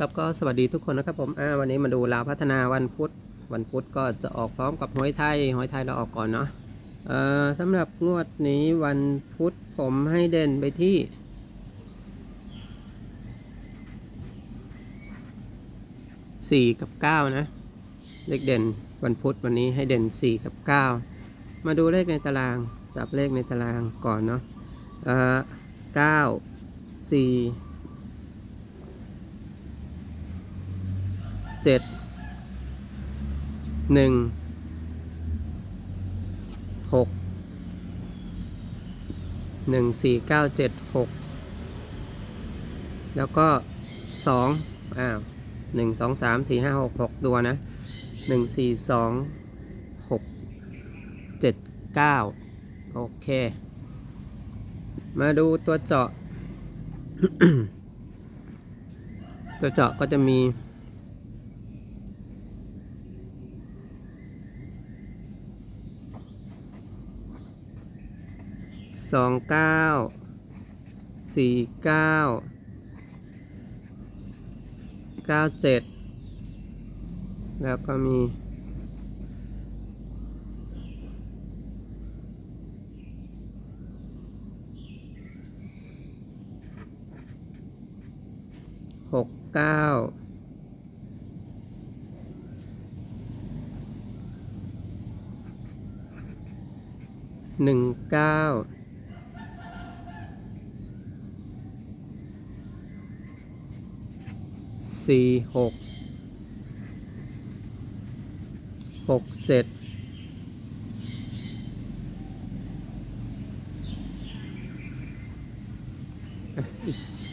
ครับก็สวัสดีทุกคนนะครับผมอ่าวันนี้มาดูลาวพัฒนาวันพุธวันพุธก็จะออกพร้อมกับหวยไทยหวยไทยเราออกก่อนเนาะเอ่อสำหรับงวดนี้วันพุธผมให้เด่นไปที่สี่กับเก้านะเลขเด่นวันพุธวันนี้ให้เด่นสี่กับเก้ามาดูเลขในตารางจับเลขในตารางก่อนเนาะเอ่อเก้าสี่ เจ็ดหนึ่งหกหนึ่งสี่เก้าเจ็ดหกแล้วก็สองอ้าวหนึ่งสองสามสี่ห้าหกหกตัวนะหนึ่งสี่สองหกเจ็ดเก้าโอเค มาดูตัวเจาะ ตัวเจาะก็จะมี สองเก้าสี่เก้าเก้าเจ็ดแล้วก็มีหกเก้าหนึ่งเก้า สี่หกหกเจ็ด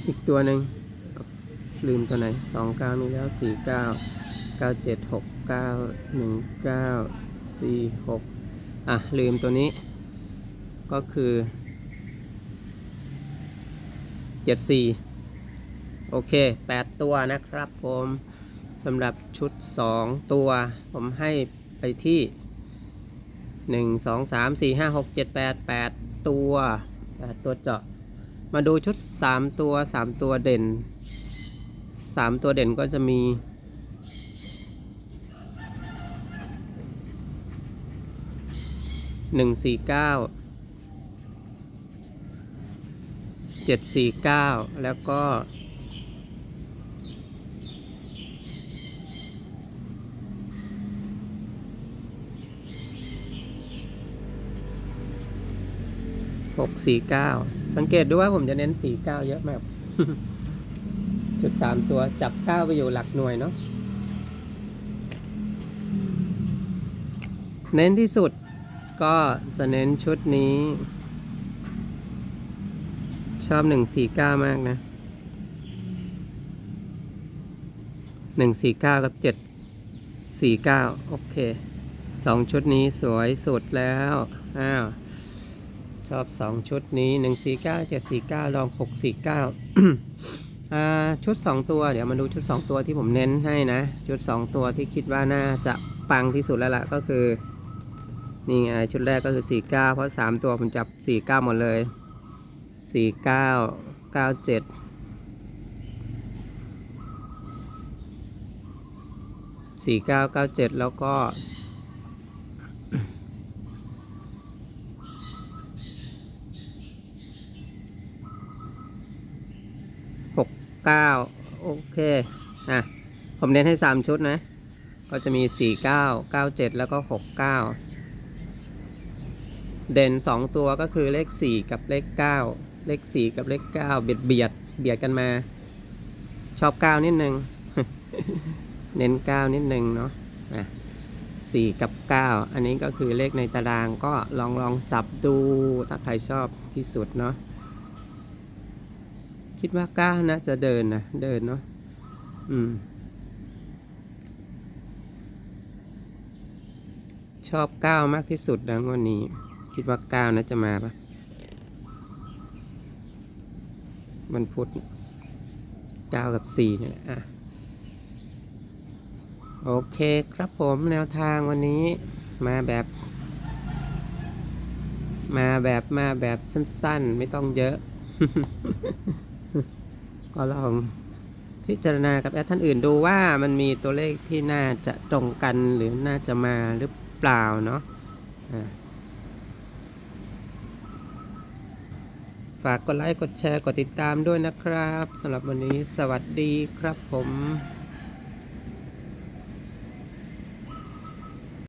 อีกตัวหนึ่งลืมตัวไหนสองเก้ามีแล้วสี่เก้าเก้าเจ็ดหกเก้าหนึ่งเก้าสี่หกอะ ลืมตัวนี้ ก็คือเจ็ดสี่ โอเค 8 ตัวนะครับผมสำหรับชุด 2 ตัว ผมให้ไปที่ 1 2 3 4 5 6 7 8 8 ตัว 8 ตัวเจาะ มาดูชุด 3 ตัว 3 ตัวเด่น 3 ตัวเด่นก็จะมี 1 4 9 7 4 9แล้วก็ หกสี่เก้าสังเกตดูว่าผมจะเน้นสี่เก้าเยอะมากจุดสามตัวจับเก้าไปอยู่หลักหน่วยเนาะเน้นที่สุดก็จะเน้นชุดนี้ ชอบหนึ่งสี่เก้ามากนะหนึ่งสี่เก้ากับเจ็ดสี่เก้าโอเคสองชุดนี้สวยสุดแล้ว อ้าว ชอบ 2 ชุดนี้ 149 749 ลอง 649อ่าชุด 2 ตัว เดี๋ยวมาดูชุด 2 ตัวที่ผมเน้นให้นะ ชุด 2 ตัวที่คิดว่าน่าจะปังที่สุดแล้วล่ะก็คือ นี่ไงชุดแรกก็คือ 49 เพราะ 3 ตัวผมจับ 49 หมดเลย 49 97 4997 แล้วก็ หกเก้าโอเคอะผมเน้นให้สามชุดนะ ก็จะมีสี่เก้าเก้าเจ็ดแล้วก็หกเก้าเด่นสองตัวก็คือเลขสี่กับเลขเก้าเลขสี่กับเลขเก้าเบียดเบียดเบียดกันมา ชอบเก้านิดนึง เน้นเก้านิดนึงเนาะอะสี่กับเก้าอันนี้ก็คือเลขในตารางก็ลองลองจับดูถ้าใครชอบที่สุดเนาะ คิดว่าก้านะจะเดินนะ เดินเนาะ อืม ชอบก้าวมากที่สุดนะงวันนี้ คิดว่าก้าวนะจะมาปะมันพุธก้าวกับสี่เนี่ยแหละอะ โอเคครับผมแนวทางวันนี้มาแบบ มาแบบมาแบบสั้นๆ ไม่ต้องเยอะ ก็ลองพิจารณากับแอดท่านอื่นดูว่ามันมีตัวเลขที่น่าจะตรงกันหรือน่าจะมาหรือเปล่าเนาะฝากกดไลค์ กดแชร์ กดติดตามด้วยนะครับสำหรับวันนี้สวัสดีครับผม